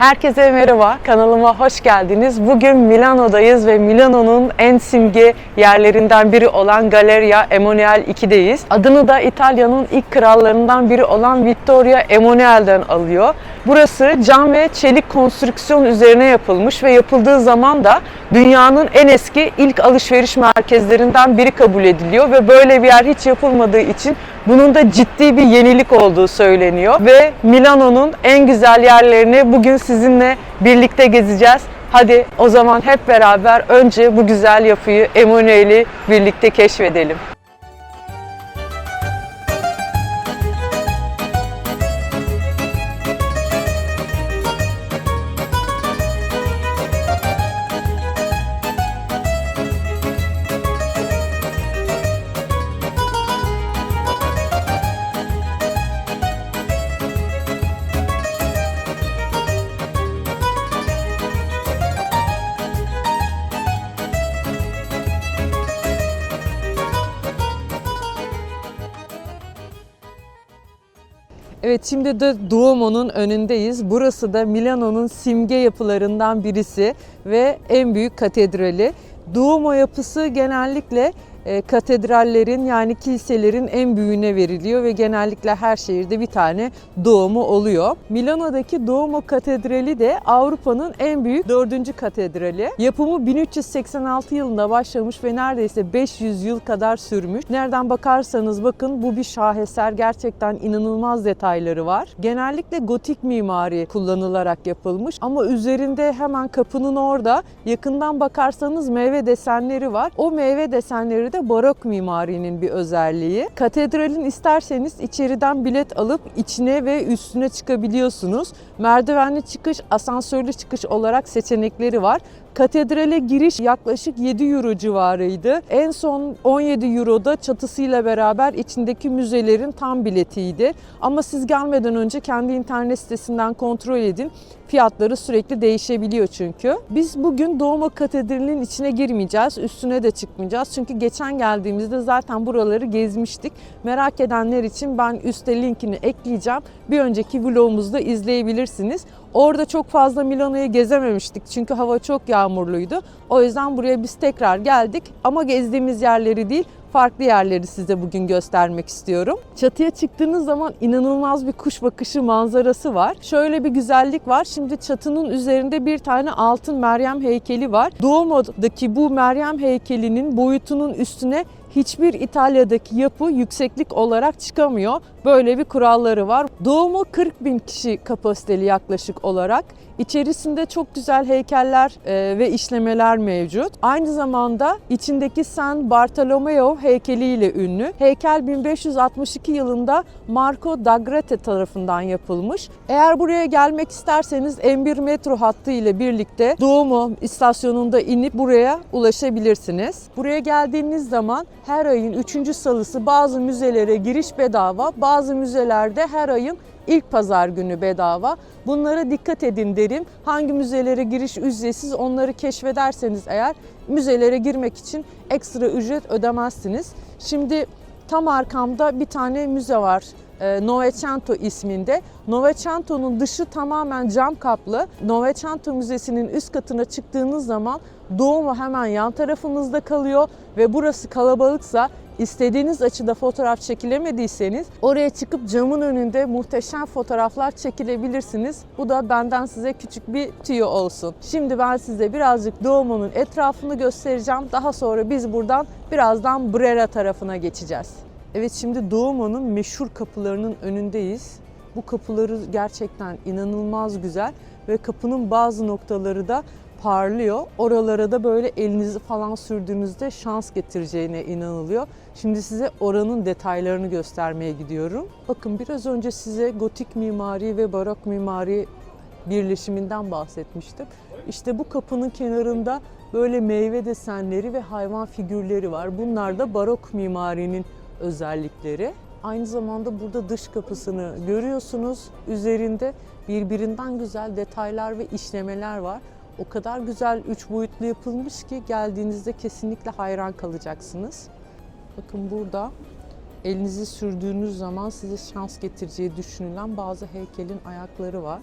Herkese merhaba, kanalıma hoş geldiniz. Bugün Milano'dayız ve Milano'nun en simge yerlerinden biri olan Galleria Emanuel 2'deyiz. Adını da İtalya'nın ilk krallarından biri olan Vittorio Emanuel'den alıyor. Burası cam ve çelik konstrüksiyon üzerine yapılmış ve yapıldığı zaman da dünyanın en eski ilk alışveriş merkezlerinden biri kabul ediliyor ve böyle bir yer hiç yapılmadığı için bunun da ciddi bir yenilik olduğu söyleniyor ve Milano'nun en güzel yerlerini bugün sizinle birlikte gezeceğiz. Hadi o zaman hep beraber önce bu güzel yapıyı Emanuel'i birlikte keşfedelim. Evet şimdi de Duomo'nun önündeyiz. Burası da Milano'nun simge yapılarından birisi ve en büyük katedrali. Duomo yapısı genellikle katedrallerin yani kiliselerin en büyüğüne veriliyor ve genellikle her şehirde bir tane Duomo oluyor. Milano'daki Duomo Katedrali de Avrupa'nın en büyük dördüncü katedrali. Yapımı 1386 yılında başlamış ve neredeyse 500 yıl kadar sürmüş. Nereden bakarsanız bakın bu bir şaheser. Gerçekten inanılmaz detayları var. Genellikle gotik mimari kullanılarak yapılmış ama üzerinde hemen kapının orada yakından bakarsanız meyve desenleri var. O meyve desenleri de barok mimarinin bir özelliği. Katedralin isterseniz içeriden bilet alıp içine ve üstüne çıkabiliyorsunuz. Merdivenli çıkış, asansörlü çıkış olarak seçenekleri var. Katedrale giriş yaklaşık 7 euro civarıydı. En son 17 euroda çatısıyla beraber içindeki müzelerin tam biletiydi. Ama siz gelmeden önce kendi internet sitesinden kontrol edin. Fiyatları sürekli değişebiliyor çünkü. Biz bugün Doğma Katedrali'nin içine girmeyeceğiz. Üstüne de çıkmayacağız. Çünkü geçen geldiğimizde zaten buraları gezmiştik. Merak edenler için ben üstte linkini ekleyeceğim. Bir önceki vlogumuzda izleyebilirsiniz. Orada çok fazla Milano'yu gezememiştik çünkü hava çok yağmurluydu. O yüzden buraya biz tekrar geldik ama gezdiğimiz yerleri değil farklı yerleri size bugün göstermek istiyorum. Çatıya çıktığınız zaman inanılmaz bir kuş bakışı manzarası var. Şöyle bir güzellik var. Şimdi çatının üzerinde bir tane altın Meryem heykeli var. Duomo'daki bu Meryem heykelinin boyutunun üstüne hiçbir İtalya'daki yapı yükseklik olarak çıkamıyor. Böyle bir kuralları var. Doğumu 40 bin kişi kapasiteli yaklaşık olarak. İçerisinde çok güzel heykeller e, ve işlemeler mevcut. Aynı zamanda içindeki San Bartolomeo heykeliyle ünlü. Heykel 1562 yılında Marco da Grete tarafından yapılmış. Eğer buraya gelmek isterseniz M1 metro hattı ile birlikte Duomo istasyonunda inip buraya ulaşabilirsiniz. Buraya geldiğiniz zaman her ayın 3. salısı bazı müzelere giriş bedava, bazı müzelerde her ayın ilk pazar günü bedava. Bunlara dikkat edin derim. Hangi müzelere giriş ücretsiz onları keşfederseniz eğer müzelere girmek için ekstra ücret ödemezsiniz. Şimdi tam arkamda bir tane müze var. e, Novecento isminde. Novecento'nun dışı tamamen cam kaplı. Novecento Müzesi'nin üst katına çıktığınız zaman Duomo hemen yan tarafınızda kalıyor ve burası kalabalıksa istediğiniz açıda fotoğraf çekilemediyseniz oraya çıkıp camın önünde muhteşem fotoğraflar çekilebilirsiniz. Bu da benden size küçük bir tüyo olsun. Şimdi ben size birazcık Duomo'nun etrafını göstereceğim. Daha sonra biz buradan birazdan Brera tarafına geçeceğiz. Evet şimdi Duomo'nun meşhur kapılarının önündeyiz. Bu kapıları gerçekten inanılmaz güzel ve kapının bazı noktaları da parlıyor. Oralara da böyle elinizi falan sürdüğünüzde şans getireceğine inanılıyor. Şimdi size oranın detaylarını göstermeye gidiyorum. Bakın biraz önce size gotik mimari ve barok mimari birleşiminden bahsetmiştim. İşte bu kapının kenarında böyle meyve desenleri ve hayvan figürleri var. Bunlar da barok mimarinin özellikleri. Aynı zamanda burada dış kapısını görüyorsunuz. Üzerinde birbirinden güzel detaylar ve işlemeler var. O kadar güzel üç boyutlu yapılmış ki geldiğinizde kesinlikle hayran kalacaksınız. Bakın burada elinizi sürdüğünüz zaman size şans getireceği düşünülen bazı heykelin ayakları var.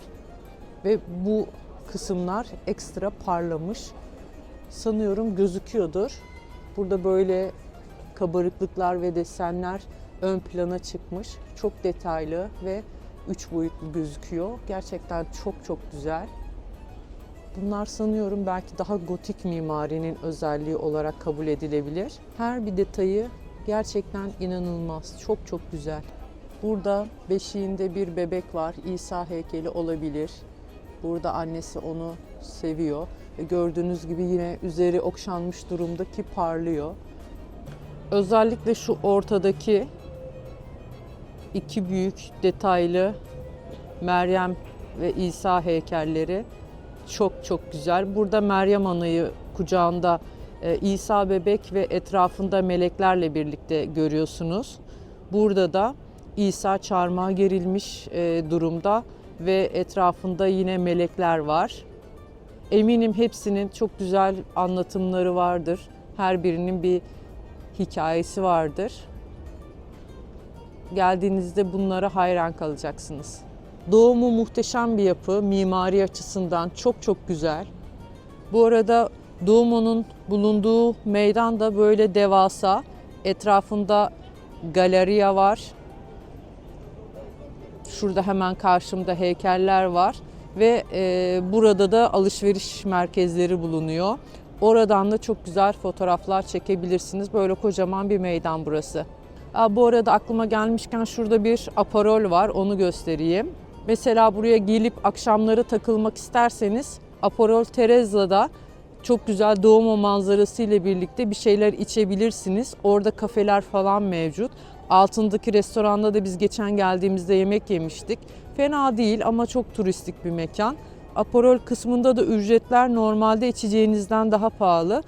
ve bu kısımlar ekstra parlamış. Sanıyorum gözüküyordur. Burada böyle kabarıklıklar ve desenler ön plana çıkmış. Çok detaylı ve üç boyutlu gözüküyor. Gerçekten çok çok güzel. Bunlar sanıyorum belki daha gotik mimarinin özelliği olarak kabul edilebilir. Her bir detayı gerçekten inanılmaz. Çok çok güzel. Burada beşiğinde bir bebek var. İsa heykeli olabilir. Burada annesi onu seviyor. Ve gördüğünüz gibi yine üzeri okşanmış durumda ki parlıyor. Özellikle şu ortadaki iki büyük detaylı Meryem ve İsa heykelleri çok çok güzel. Burada Meryem Ana'yı kucağında e, İsa bebek ve etrafında meleklerle birlikte görüyorsunuz. Burada da İsa çarmıha gerilmiş e, durumda ve etrafında yine melekler var. Eminim hepsinin çok güzel anlatımları vardır. Her birinin bir hikayesi vardır. Geldiğinizde bunlara hayran kalacaksınız. Doğumu muhteşem bir yapı, mimari açısından çok çok güzel. Bu arada Duomo'nun bulunduğu meydan da böyle devasa. Etrafında galeriya var. Şurada hemen karşımda heykeller var ve e, burada da alışveriş merkezleri bulunuyor. Oradan da çok güzel fotoğraflar çekebilirsiniz. Böyle kocaman bir meydan burası. Aa, bu arada aklıma gelmişken şurada bir aparol var. Onu göstereyim. Mesela buraya gelip akşamları takılmak isterseniz Aparol Terezza'da çok güzel Doğumo manzarası ile birlikte bir şeyler içebilirsiniz. Orada kafeler falan mevcut. Altındaki restoranda da biz geçen geldiğimizde yemek yemiştik. Fena değil ama çok turistik bir mekan. Aparol kısmında da ücretler normalde içeceğinizden daha pahalı.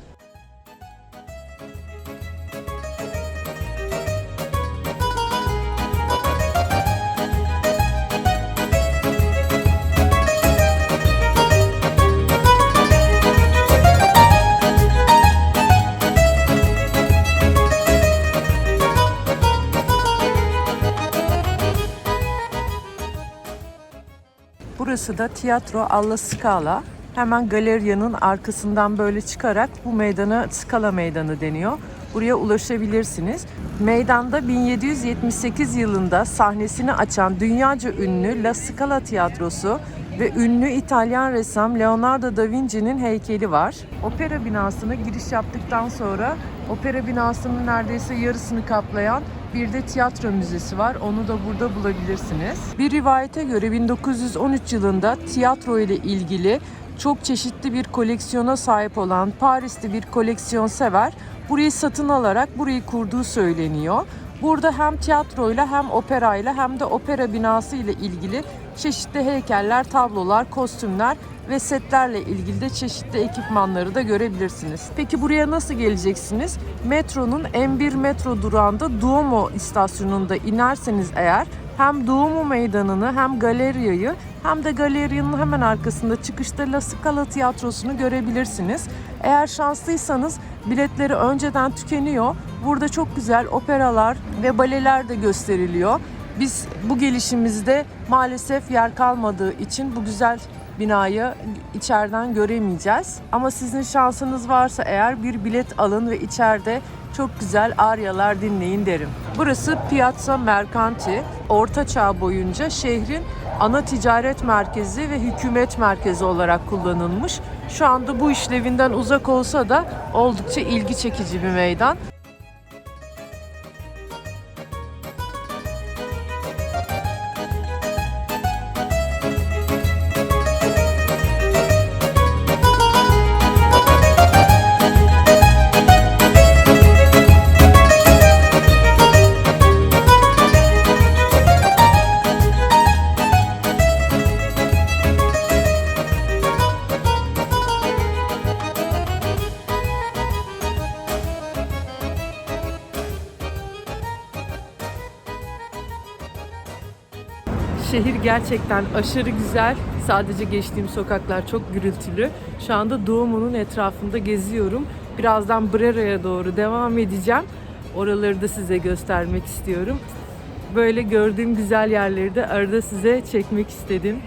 Burası da Tiyatro alla Scala. Hemen galeriyanın arkasından böyle çıkarak bu meydana Scala Meydanı deniyor. Buraya ulaşabilirsiniz. Meydanda 1778 yılında sahnesini açan dünyaca ünlü La Scala Tiyatrosu ve ünlü İtalyan ressam Leonardo da Vinci'nin heykeli var. Opera binasına giriş yaptıktan sonra opera binasının neredeyse yarısını kaplayan bir de tiyatro müzesi var. Onu da burada bulabilirsiniz. Bir rivayete göre 1913 yılında tiyatro ile ilgili çok çeşitli bir koleksiyona sahip olan Paris'te bir koleksiyon sever burayı satın alarak burayı kurduğu söyleniyor. Burada hem tiyatroyla hem operayla hem de opera binası ile ilgili çeşitli heykeller, tablolar, kostümler ve setlerle ilgili de çeşitli ekipmanları da görebilirsiniz. Peki buraya nasıl geleceksiniz? Metronun M1 metro durağında Duomo istasyonunda inerseniz eğer hem Duomo meydanını hem galeriyayı hem de galeriyanın hemen arkasında çıkışta La Scala tiyatrosunu görebilirsiniz. Eğer şanslıysanız biletleri önceden tükeniyor. Burada çok güzel operalar ve baleler de gösteriliyor. Biz bu gelişimizde maalesef yer kalmadığı için bu güzel binayı içeriden göremeyeceğiz. Ama sizin şansınız varsa eğer bir bilet alın ve içeride çok güzel aryalar dinleyin derim. Burası Piazza Mercanti. Orta Çağ boyunca şehrin ana ticaret merkezi ve hükümet merkezi olarak kullanılmış. Şu anda bu işlevinden uzak olsa da oldukça ilgi çekici bir meydan. Gerçekten aşırı güzel. Sadece geçtiğim sokaklar çok gürültülü. Şu anda Doğumu'nun etrafında geziyorum. Birazdan Brera'ya doğru devam edeceğim. Oraları da size göstermek istiyorum. Böyle gördüğüm güzel yerleri de arada size çekmek istedim.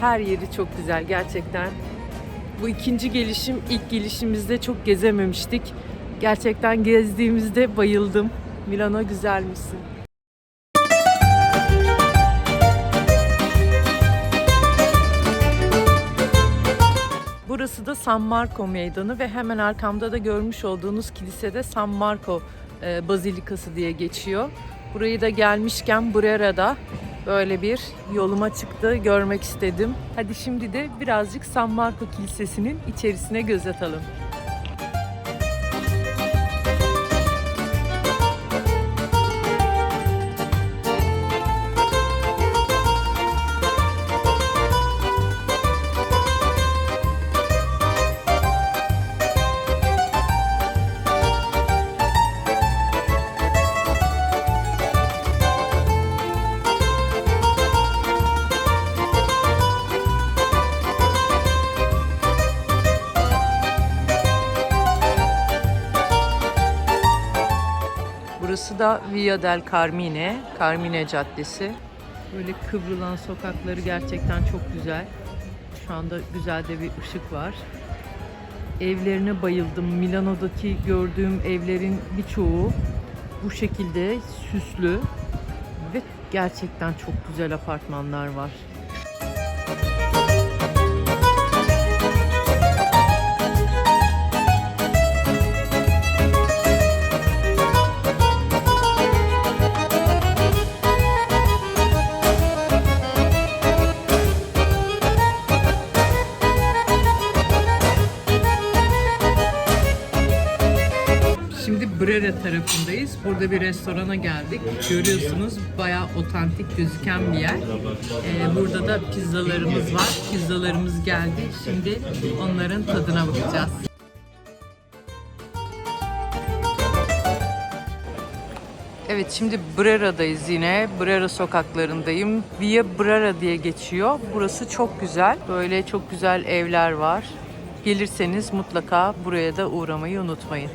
Her yeri çok güzel gerçekten. Bu ikinci gelişim, ilk gelişimizde çok gezememiştik. Gerçekten gezdiğimizde bayıldım. Milano güzel Burası da San Marco Meydanı ve hemen arkamda da görmüş olduğunuz kilisede San Marco e, Bazilikası diye geçiyor. Burayı da gelmişken Brera'da böyle bir yoluma çıktı, görmek istedim. Hadi şimdi de birazcık San Marco Kilisesi'nin içerisine göz atalım. Burası da Via del Carmine, Carmine Caddesi. Böyle kıvrılan sokakları gerçekten çok güzel. Şu anda güzel de bir ışık var. Evlerine bayıldım. Milano'daki gördüğüm evlerin birçoğu bu şekilde süslü ve gerçekten çok güzel apartmanlar var. Brera tarafındayız. Burada bir restorana geldik. Görüyorsunuz bayağı otantik gözüken bir yer. Ee, burada da pizzalarımız var. Pizzalarımız geldi. Şimdi onların tadına bakacağız. Evet şimdi Brera'dayız yine. Brera sokaklarındayım. Via Brera diye geçiyor. Burası çok güzel. Böyle çok güzel evler var. Gelirseniz mutlaka buraya da uğramayı unutmayın.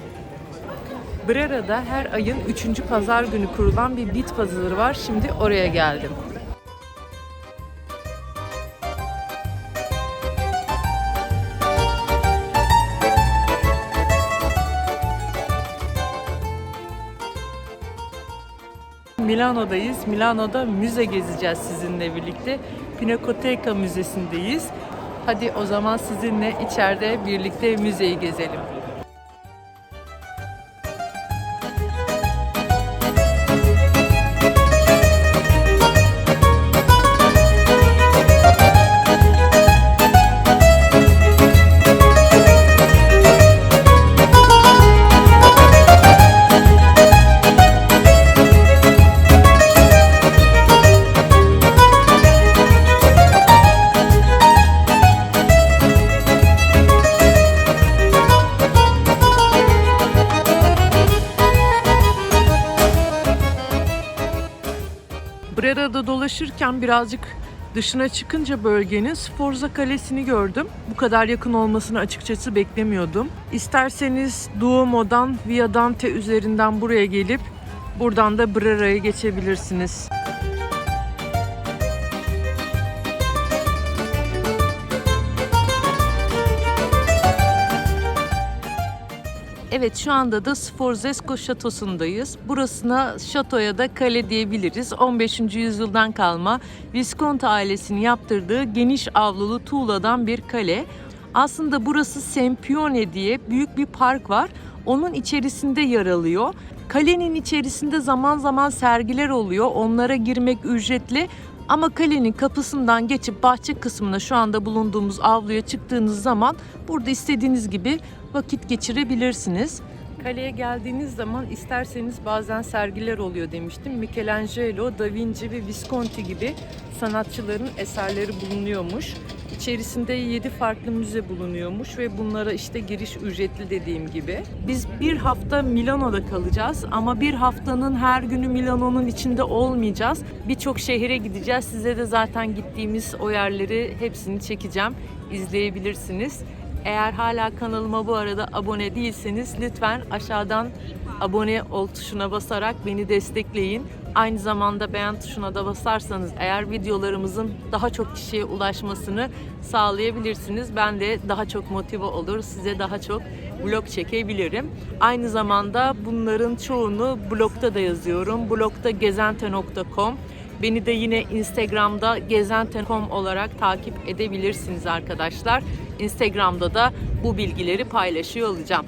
Brera'da her ayın 3. pazar günü kurulan bir bit pazarı var. Şimdi oraya geldim. Milano'dayız. Milano'da müze gezeceğiz sizinle birlikte. Pinakoteca Müzesi'ndeyiz. Hadi o zaman sizinle içeride birlikte müzeyi gezelim. Dolaşırken birazcık dışına çıkınca bölgenin Sforza Kalesi'ni gördüm. Bu kadar yakın olmasını açıkçası beklemiyordum. İsterseniz Duomo'dan Via Dante üzerinden buraya gelip buradan da Brera'ya geçebilirsiniz. Evet şu anda da Sforzesco Şatosu'ndayız. Burasına şatoya da kale diyebiliriz. 15. yüzyıldan kalma Visconti ailesinin yaptırdığı geniş avlulu tuğladan bir kale. Aslında burası Sempione diye büyük bir park var. Onun içerisinde yer alıyor. Kalenin içerisinde zaman zaman sergiler oluyor. Onlara girmek ücretli. Ama kalenin kapısından geçip bahçe kısmına şu anda bulunduğumuz avluya çıktığınız zaman burada istediğiniz gibi vakit geçirebilirsiniz. Kaleye geldiğiniz zaman isterseniz bazen sergiler oluyor demiştim. Michelangelo, Da Vinci ve Visconti gibi sanatçıların eserleri bulunuyormuş. İçerisinde 7 farklı müze bulunuyormuş ve bunlara işte giriş ücretli dediğim gibi. Biz bir hafta Milano'da kalacağız ama bir haftanın her günü Milano'nun içinde olmayacağız. Birçok şehire gideceğiz. Size de zaten gittiğimiz o yerleri hepsini çekeceğim. İzleyebilirsiniz. Eğer hala kanalıma bu arada abone değilseniz lütfen aşağıdan abone ol tuşuna basarak beni destekleyin. Aynı zamanda beğen tuşuna da basarsanız eğer videolarımızın daha çok kişiye ulaşmasını sağlayabilirsiniz. Ben de daha çok motive olur, size daha çok vlog çekebilirim. Aynı zamanda bunların çoğunu blogda da yazıyorum. Blogda gezente.com. Beni de yine Instagram'da gezente.com olarak takip edebilirsiniz arkadaşlar. Instagram'da da bu bilgileri paylaşıyor olacağım.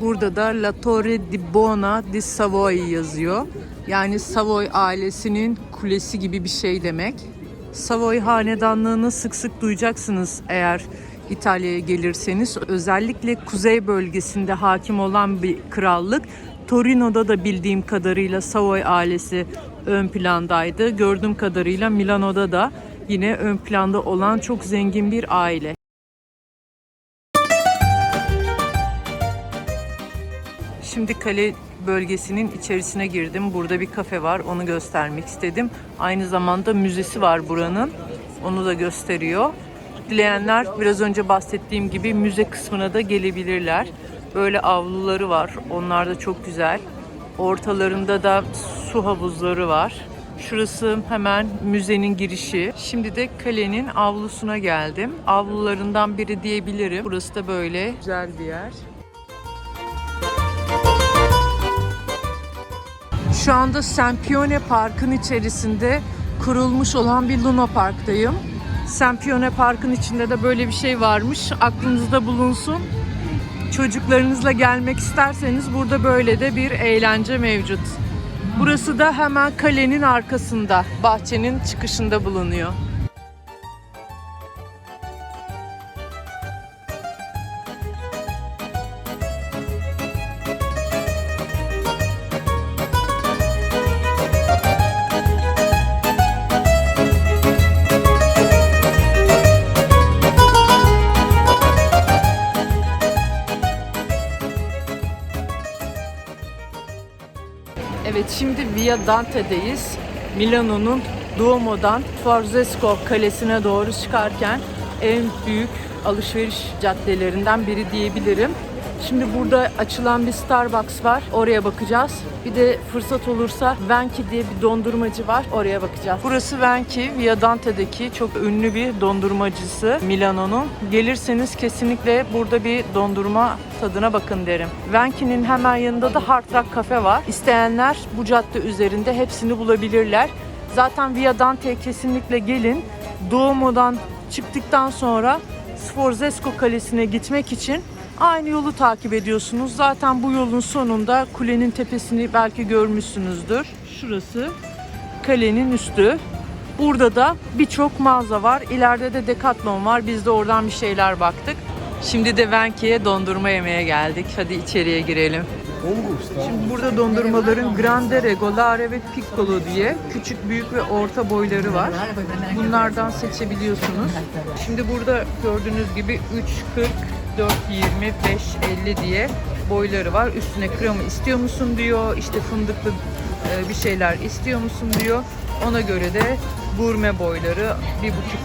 Burada da La Torre di Bona di Savoy yazıyor. Yani Savoy ailesinin kulesi gibi bir şey demek. Savoy hanedanlığını sık sık duyacaksınız eğer İtalya'ya gelirseniz. Özellikle kuzey bölgesinde hakim olan bir krallık. Torino'da da bildiğim kadarıyla Savoy ailesi ön plandaydı. Gördüğüm kadarıyla Milano'da da yine ön planda olan çok zengin bir aile. Şimdi kale bölgesinin içerisine girdim. Burada bir kafe var. Onu göstermek istedim. Aynı zamanda müzesi var buranın. Onu da gösteriyor. Dileyenler biraz önce bahsettiğim gibi müze kısmına da gelebilirler. Böyle avluları var. Onlar da çok güzel. Ortalarında da su havuzları var. Şurası hemen müzenin girişi. Şimdi de kalenin avlusuna geldim. Avlularından biri diyebilirim. Burası da böyle güzel bir yer. Şu anda Sempione Park'ın içerisinde kurulmuş olan bir Luna Park'tayım. Sempione Park'ın içinde de böyle bir şey varmış. Aklınızda bulunsun. Çocuklarınızla gelmek isterseniz burada böyle de bir eğlence mevcut. Burası da hemen kalenin arkasında, bahçenin çıkışında bulunuyor. Dante'deyiz. Milano'nun Duomo'dan Forzesco Kalesi'ne doğru çıkarken en büyük alışveriş caddelerinden biri diyebilirim. Şimdi burada açılan bir Starbucks var. Oraya bakacağız. Bir de fırsat olursa Venki diye bir dondurmacı var. Oraya bakacağız. Burası Venki, Via Dante'deki çok ünlü bir dondurmacısı Milano'nun. Gelirseniz kesinlikle burada bir dondurma tadına bakın derim. Venki'nin hemen yanında da Hard Rock Cafe var. İsteyenler bu cadde üzerinde hepsini bulabilirler. Zaten Via Dante'ye kesinlikle gelin. Duomo'dan çıktıktan sonra Sforzesco Kalesi'ne gitmek için aynı yolu takip ediyorsunuz. Zaten bu yolun sonunda kulenin tepesini belki görmüşsünüzdür. Şurası kalenin üstü. Burada da birçok mağaza var. İleride de Decathlon var. Biz de oradan bir şeyler baktık. Şimdi de Venki'ye dondurma yemeye geldik. Hadi içeriye girelim. Şimdi burada dondurmaların Grande, Regolare ve Piccolo diye küçük, büyük ve orta boyları var. Bunlardan seçebiliyorsunuz. Şimdi burada gördüğünüz gibi 3, 40, 4, 20, 5, 50 diye boyları var. Üstüne krema istiyor musun diyor. İşte fındıklı e, bir şeyler istiyor musun diyor. Ona göre de gurme boyları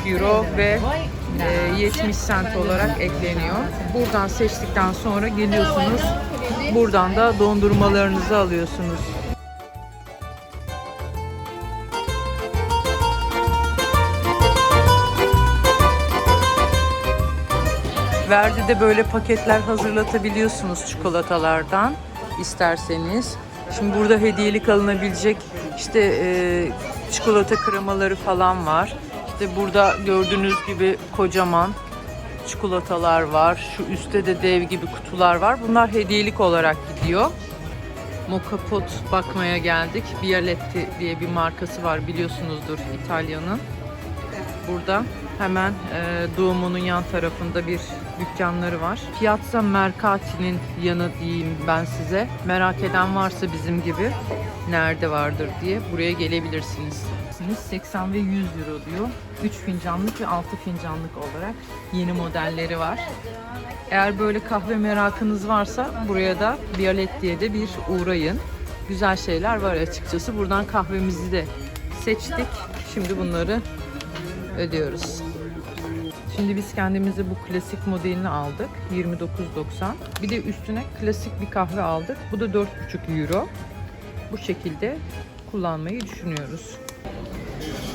1,5 euro ve e, 70 cent olarak ekleniyor. Buradan seçtikten sonra geliyorsunuz. Buradan da dondurmalarınızı alıyorsunuz. Verdi'de böyle paketler hazırlatabiliyorsunuz çikolatalardan isterseniz. Şimdi burada hediyelik alınabilecek işte e, çikolata kremaları falan var. İşte burada gördüğünüz gibi kocaman çikolatalar var. Şu üstte de dev gibi kutular var. Bunlar hediyelik olarak gidiyor. Moka Pot bakmaya geldik. Bialetti diye bir markası var biliyorsunuzdur İtalya'nın. Burada hemen e, Duomo'nun yan tarafında bir dükkanları var. Piazza Mercati'nin yanı diyeyim ben size. Merak eden varsa bizim gibi nerede vardır diye buraya gelebilirsiniz. 80 ve 100 euro diyor. 3 fincanlık ve 6 fincanlık olarak yeni modelleri var. Eğer böyle kahve merakınız varsa buraya da Bialetti'ye de bir uğrayın. Güzel şeyler var açıkçası. Buradan kahvemizi de seçtik. Şimdi bunları ödüyoruz. Şimdi biz kendimize bu klasik modelini aldık. 29.90. Bir de üstüne klasik bir kahve aldık. Bu da 4,5 euro. Bu şekilde kullanmayı düşünüyoruz.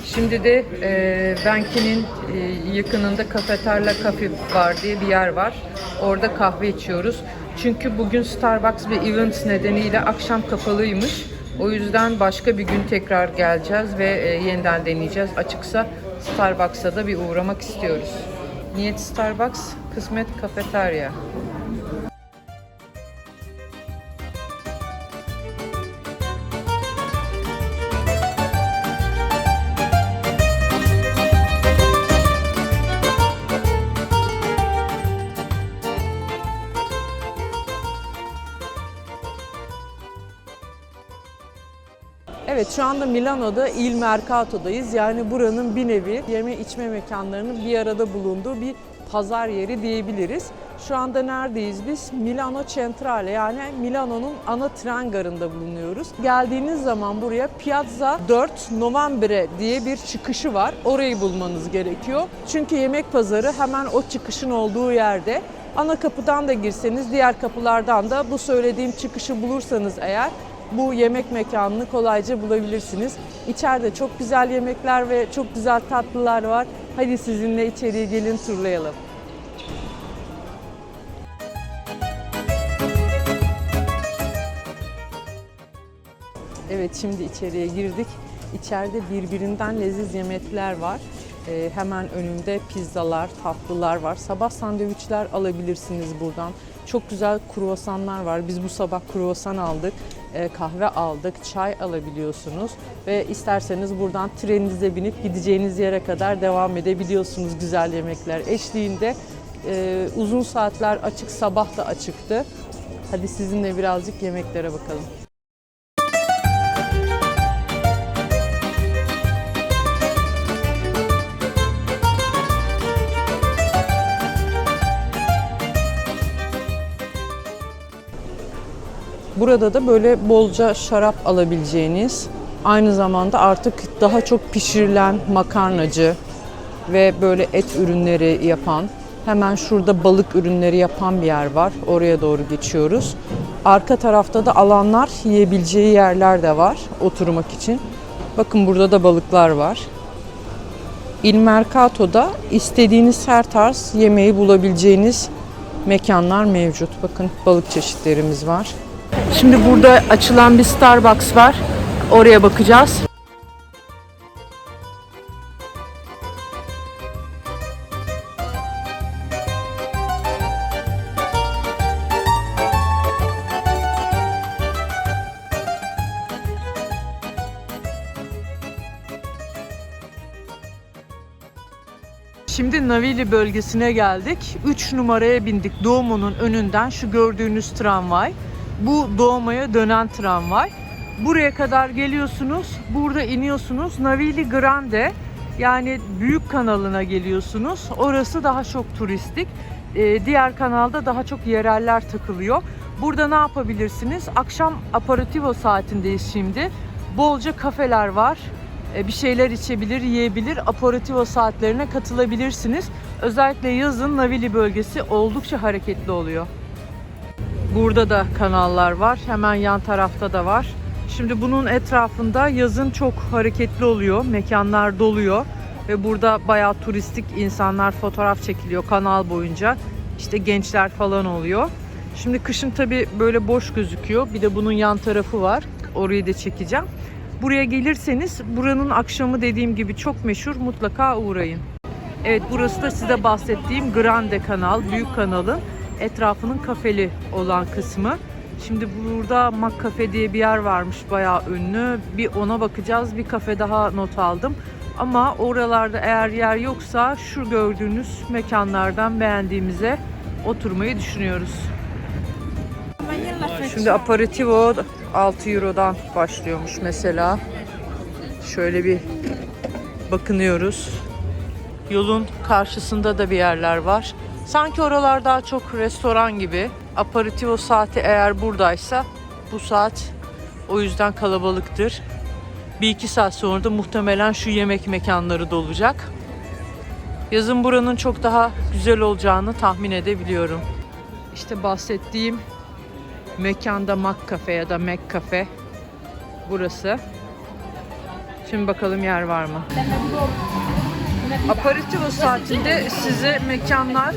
Şimdi de e, Benki'nin e, yakınında Kafeterla Kafe var diye bir yer var. Orada kahve içiyoruz. Çünkü bugün Starbucks bir event nedeniyle akşam kapalıymış. O yüzden başka bir gün tekrar geleceğiz ve e, yeniden deneyeceğiz. Açıksa Starbucks'a da bir uğramak istiyoruz. Niyet Starbucks, kısmet kafeterya. Evet şu anda Milano'da Il Mercato'dayız. Yani buranın bir nevi yeme içme mekanlarının bir arada bulunduğu bir pazar yeri diyebiliriz. Şu anda neredeyiz biz? Milano Centrale yani Milano'nun ana tren garında bulunuyoruz. Geldiğiniz zaman buraya Piazza 4 Novembre diye bir çıkışı var. Orayı bulmanız gerekiyor. Çünkü yemek pazarı hemen o çıkışın olduğu yerde. Ana kapıdan da girseniz diğer kapılardan da bu söylediğim çıkışı bulursanız eğer bu yemek mekanını kolayca bulabilirsiniz. İçeride çok güzel yemekler ve çok güzel tatlılar var. Hadi sizinle içeriye gelin turlayalım. Evet şimdi içeriye girdik. İçeride birbirinden leziz yemekler var. Ee, hemen önümde pizzalar, tatlılar var. Sabah sandviçler alabilirsiniz buradan. Çok güzel kruvasanlar var. Biz bu sabah kruvasan aldık, e, kahve aldık, çay alabiliyorsunuz. Ve isterseniz buradan treninize binip gideceğiniz yere kadar devam edebiliyorsunuz güzel yemekler eşliğinde. Ee, uzun saatler açık, sabah da açıktı. Hadi sizinle birazcık yemeklere bakalım. Burada da böyle bolca şarap alabileceğiniz, aynı zamanda artık daha çok pişirilen makarnacı ve böyle et ürünleri yapan, hemen şurada balık ürünleri yapan bir yer var. Oraya doğru geçiyoruz. Arka tarafta da alanlar yiyebileceği yerler de var oturmak için. Bakın burada da balıklar var. Il Mercato'da istediğiniz her tarz yemeği bulabileceğiniz mekanlar mevcut. Bakın balık çeşitlerimiz var. Şimdi burada açılan bir Starbucks var. Oraya bakacağız. Şimdi Navili bölgesine geldik. 3 numaraya bindik. Doğumo'nun önünden şu gördüğünüz tramvay. Bu Doğumo'ya dönen tramvay. Buraya kadar geliyorsunuz. Burada iniyorsunuz. Navili Grande yani büyük kanalına geliyorsunuz. Orası daha çok turistik. Ee, diğer kanalda daha çok yereller takılıyor. Burada ne yapabilirsiniz? Akşam aperitivo saatindeyiz şimdi. Bolca kafeler var. Ee, bir şeyler içebilir, yiyebilir. Aperitivo saatlerine katılabilirsiniz. Özellikle yazın Navili bölgesi oldukça hareketli oluyor. Burada da kanallar var. Hemen yan tarafta da var. Şimdi bunun etrafında yazın çok hareketli oluyor. Mekanlar doluyor. Ve burada bayağı turistik insanlar fotoğraf çekiliyor kanal boyunca. İşte gençler falan oluyor. Şimdi kışın tabi böyle boş gözüküyor. Bir de bunun yan tarafı var. Orayı da çekeceğim. Buraya gelirseniz buranın akşamı dediğim gibi çok meşhur. Mutlaka uğrayın. Evet burası da size bahsettiğim Grande kanal, büyük kanalın etrafının kafeli olan kısmı. Şimdi burada Mac Cafe diye bir yer varmış bayağı ünlü. Bir ona bakacağız. Bir kafe daha not aldım. Ama oralarda eğer yer yoksa şu gördüğünüz mekanlardan beğendiğimize oturmayı düşünüyoruz. Şimdi aperitivo 6 Euro'dan başlıyormuş mesela. Şöyle bir bakınıyoruz. Yolun karşısında da bir yerler var. Sanki oralar daha çok restoran gibi. Aperitivo saati eğer buradaysa bu saat o yüzden kalabalıktır. Bir iki saat sonra da muhtemelen şu yemek mekanları dolacak. Yazın buranın çok daha güzel olacağını tahmin edebiliyorum. İşte bahsettiğim mekanda Mac Cafe ya da Mac Cafe burası. Şimdi bakalım yer var mı? Aperitivo saatinde size mekanlar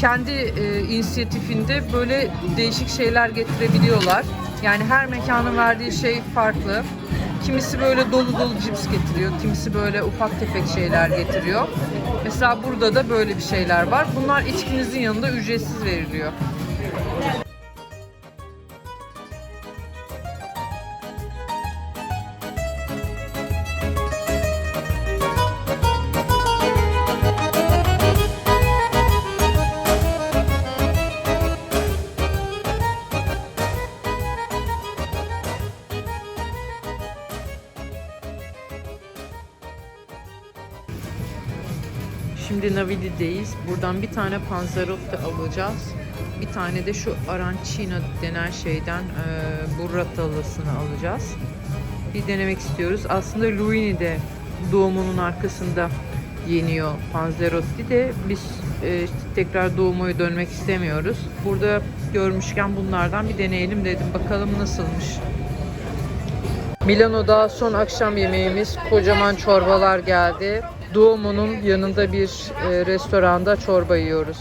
kendi e, inisiyatifinde böyle değişik şeyler getirebiliyorlar. Yani her mekanın verdiği şey farklı. Kimisi böyle dolu dolu cips getiriyor, kimisi böyle ufak tefek şeyler getiriyor. Mesela burada da böyle bir şeyler var. Bunlar içkinizin yanında ücretsiz veriliyor. Şimdi Navidi'deyiz. Buradan bir tane panzerotti alacağız. Bir tane de şu arancina denen şeyden e, burratalısını alacağız. Bir denemek istiyoruz. Aslında Luini'de doğumunun arkasında yeniyor panzerotti de biz e, tekrar doğumoya dönmek istemiyoruz. Burada görmüşken bunlardan bir deneyelim dedim. Bakalım nasılmış. Milano'da son akşam yemeğimiz kocaman çorbalar geldi. Duomo'nun yanında bir e, restoranda çorba yiyoruz.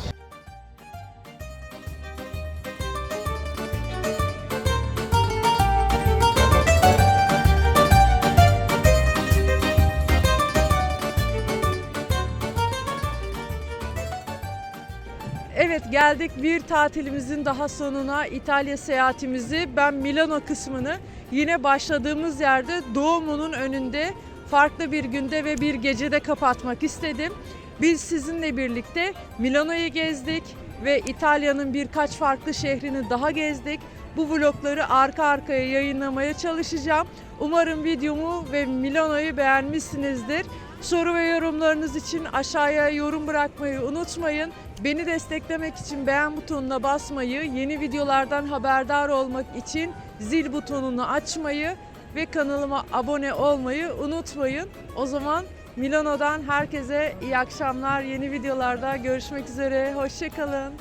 Evet geldik bir tatilimizin daha sonuna İtalya seyahatimizi ben Milano kısmını yine başladığımız yerde Duomo'nun önünde farklı bir günde ve bir gecede kapatmak istedim. Biz sizinle birlikte Milano'yu gezdik ve İtalya'nın birkaç farklı şehrini daha gezdik. Bu vlogları arka arkaya yayınlamaya çalışacağım. Umarım videomu ve Milano'yu beğenmişsinizdir. Soru ve yorumlarınız için aşağıya yorum bırakmayı unutmayın. Beni desteklemek için beğen butonuna basmayı, yeni videolardan haberdar olmak için zil butonunu açmayı ve kanalıma abone olmayı unutmayın. O zaman Milano'dan herkese iyi akşamlar. Yeni videolarda görüşmek üzere. Hoşçakalın.